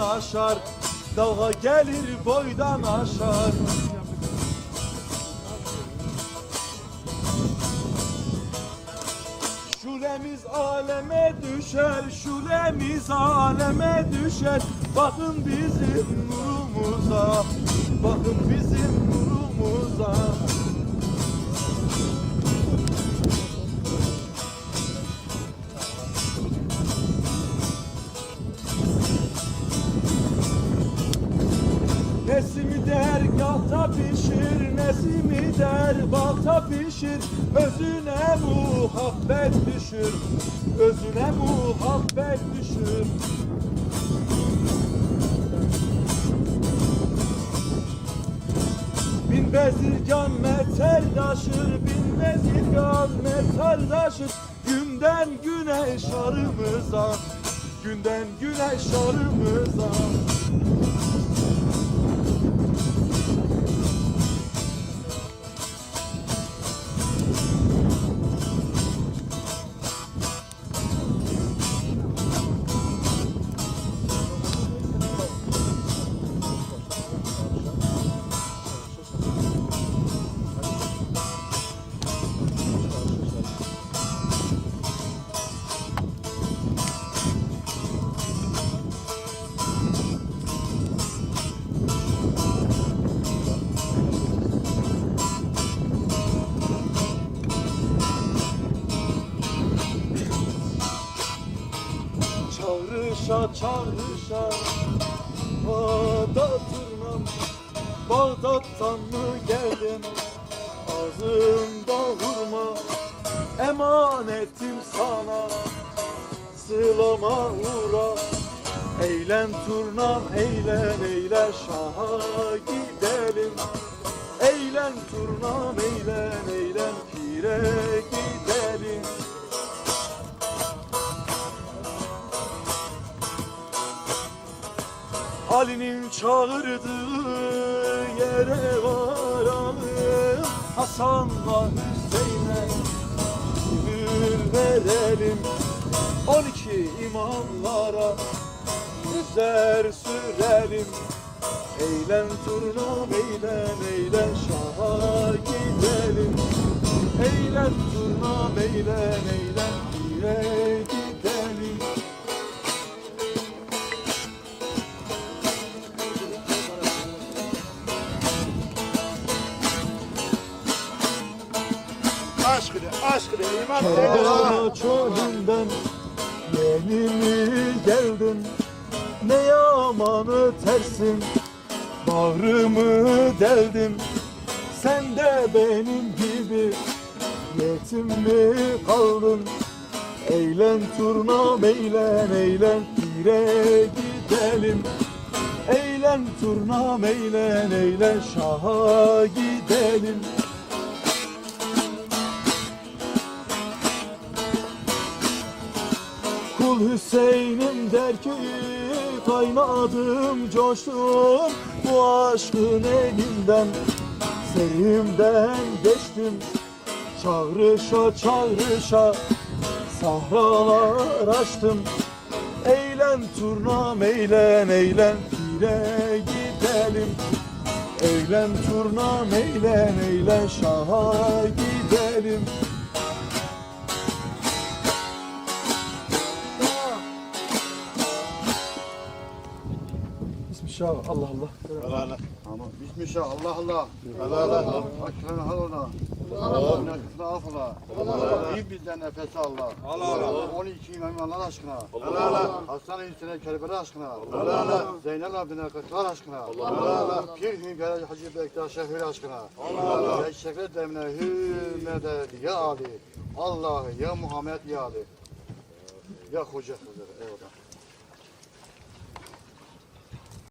aşar Dalga gelir boydan aşar Şulemiz aleme düşer, şulemiz aleme düşer. Bakın bizim dergahta pişir, nesimi der balta pişir? Özüne muhabbet düşür, özüne muhabbet düşür. Bin bezirgan metal taşır, bin bezirgan metal taşır. Günden güne şarımıza, günden güne şarımıza Çağrışa çağrışa Bağdat turnam Bağdat'tan mı geldin? Ağzımda hurma Emanetim sana. Sılama uğra Eğlen turnam eğlen eğlen Şaha gidelim. Eğlen turnam eğlen eğlen Ali'nin çağırdığı yere varalım Hasan'la Hüseyin'e gül verelim. 12 imamlara yüzer sürelim. Eğlen turnam eğlen eğlen şaha gidelim. Eğlen turnam eğlen eğlen pire gidelim Aşk ile, aşk ile, iman. İle. Kerbela çölünden mi geldin? Ne yamanı tersin? Bağrımı deldim Sen de benim gibi Yetim mi kaldın? Eğlen turnam eğlen eğlen Pire gidelim. Eğlen turnam eğlen eğlen Şaha gidelim Hüseyin'im der ki kaynadım coştum. Bu aşkın elinden Serimden geçtim. Çağrışa çağrışa sahralar açtım. Eğlen turnam eğlen eğlen pire gidelim. Eğlen turnam eğlen eğlen şaha gidelim Allah Allah. Allah Allah. Bismillah, Allah Allah. Allah Allah. Aşkına halına. Allah. Nakıfına afına. Allah. İyi bizden nefes Allah. Allah Allah. 12 imam Allah aşkına. Allah Allah. Hasan Hüseyin'e Kerbela aşkına. Allah Allah. Zeynel abdine Kıtlar aşkına. Allah Allah. Pir Hünkâr Hacı Bektaş Şehir aşkına. Allah Allah. Ya şekret demine hürmede ya Ali. Allah ya Muhammed ya Ali. Ya Hoca Hızır. Eyvallah.